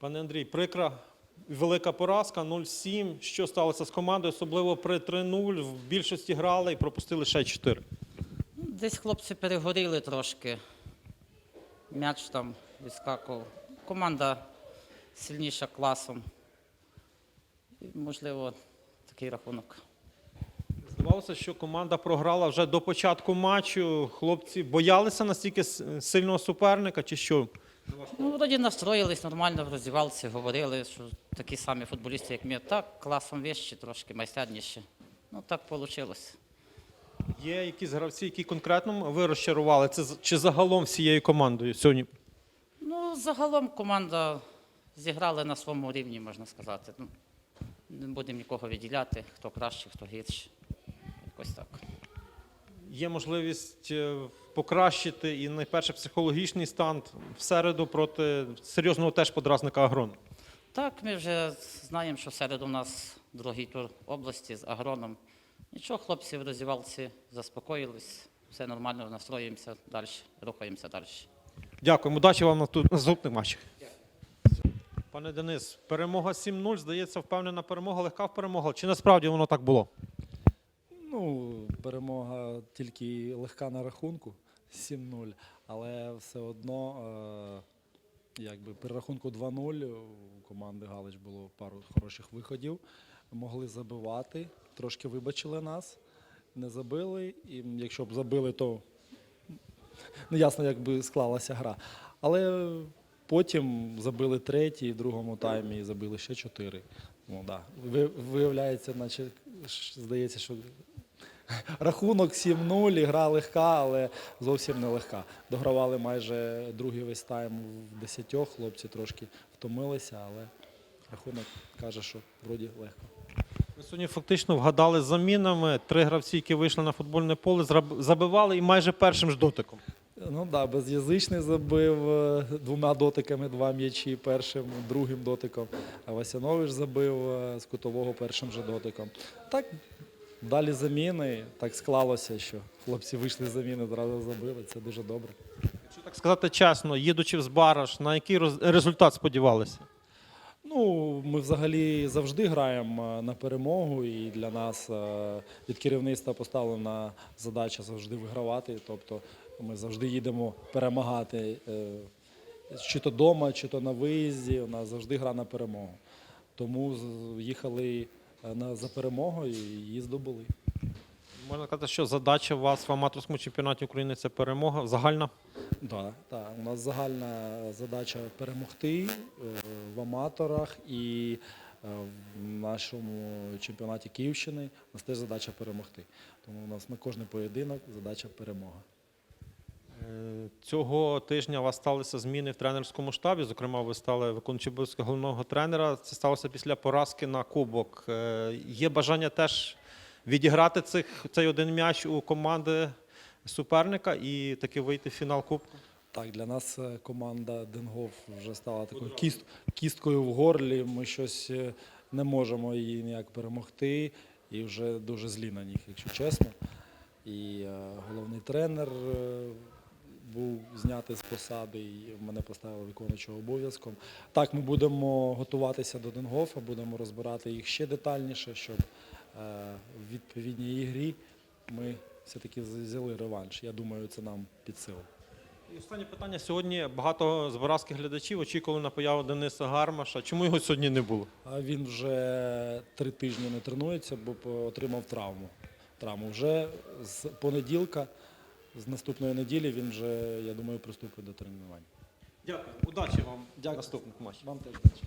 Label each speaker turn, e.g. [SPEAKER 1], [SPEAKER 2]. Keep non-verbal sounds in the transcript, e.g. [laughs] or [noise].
[SPEAKER 1] Пане Андрій, прикра велика поразка 0-7. Що сталося з командою, особливо при 3-0. В більшості грали і пропустили ще 4.
[SPEAKER 2] Десь хлопці перегоріли трошки. М'яч там відскакував. Команда сильніша класом. І, можливо, такий рахунок.
[SPEAKER 1] Здавалося, що команда програла вже до початку матчу. Хлопці боялися настільки сильного суперника, чи що?
[SPEAKER 2] Ну, вроді настроїлись нормально в роздівалці, говорили, що такі самі футболісти, як ми. Так, класом вищі, трошки майстерніші. Ну, так вийшло.
[SPEAKER 1] Є якісь гравці, які конкретно ви розчарували? Це з- чи загалом всією командою сьогодні?
[SPEAKER 2] Ну, загалом команда зіграла на своєму рівні, можна сказати. Ну, не будемо нікого відділяти, хто краще, хто гірше. Якось так.
[SPEAKER 1] Є можливість е, покращити і найперше психологічний стан в середу проти серйозного теж подразника Агрон.
[SPEAKER 2] Так, ми вже знаємо, що в середу у нас другий тур області з агроном. Нічого, хлопці в роздівалці заспокоїлись, все нормально, настроїмося далі, рухаємося далі.
[SPEAKER 1] Дякуємо. Удачі вам на тут- наступних матчах. Пане Денис, перемога 7-0, здається, впевнена перемога, легка перемога. Чи насправді воно так було?
[SPEAKER 3] Ну, перемога тільки легка на рахунку 7-0, але все одно, е, якби при рахунку 2-0 у команди Галич було пару хороших виходів. Могли забивати, трошки вибачили нас, не забили. І якщо б забили, то не ясно, як би склалася гра. Але потім забили третій, в другому таймі і забили ще чотири. Ну, да. Ви- Виявляється, наче здається, що [laughs] рахунок 7-0, гра легка, але зовсім не легка. Догравали майже другий весь тайм в десятьох. Хлопці трошки втомилися, але рахунок каже, що вроді легко.
[SPEAKER 1] Ви сьогодні фактично вгадали з замінами. Три гравці, які вийшли на футбольне поле, забивали і майже першим ж дотиком.
[SPEAKER 3] Ну так, да, без'язичний забив е, двома дотиками два м'ячі, першим, другим дотиком. А Васянович забив е, з кутового першим же дотиком. Так, далі заміни. Так склалося, що хлопці вийшли з заміни, одразу забили. Це дуже добре.
[SPEAKER 1] Якщо так сказати чесно, їдучи в Збараж, на який результат сподівалися?
[SPEAKER 3] Ну, ми взагалі завжди граємо е, на перемогу, і для нас е, від керівництва поставлена задача завжди вигравати. Тобто ми завжди їдемо перемагати. е, Чи то вдома, чи то на виїзді. У нас завжди гра на перемогу. Тому їхали на, за перемогою і її здобули.
[SPEAKER 1] Можна сказати, що задача у вас в аматорському чемпіонаті України це перемога загальна.
[SPEAKER 3] Так, так. У нас загальна задача перемогти е, в аматорах і е, в нашому чемпіонаті Київщини у нас теж задача перемогти. Тому у нас на кожний поєдинок задача перемога.
[SPEAKER 1] Е, Цього тижня у вас сталися зміни в тренерському штабі. Зокрема, ви стали виконуючим головного тренера. Це сталося після поразки на кубок. Е, Є бажання теж відіграти цих, цей один м'яч у команди суперника і таки вийти в фінал кубку.
[SPEAKER 3] Так, для нас е, команда Денгоф вже стала такою кіст, кісткою в горлі. Ми щось не можемо її ніяк перемогти. І вже дуже злі на них, якщо чесно. І головний тренер був знятий з посади, і мене поставили виконуючого обов'язком. Так, ми будемо готуватися до Денгофа, будемо розбирати їх ще детальніше, щоб е, в відповідній ігрі ми все-таки взяли реванш. Я думаю, це нам під силу.
[SPEAKER 1] І останнє питання. Сьогодні багато збаразьких глядачів очікували на появу Дениса Гармаша. Чому його сьогодні не було?
[SPEAKER 3] А він вже три тижні не тренується, бо отримав травму. Травму вже з понеділка, з наступної неділі він вже, я думаю, приступить до тренувань.
[SPEAKER 1] Дякую. Удачі вам
[SPEAKER 3] Дякую.
[SPEAKER 1] наступних матчів.
[SPEAKER 3] Вам теж. удачі.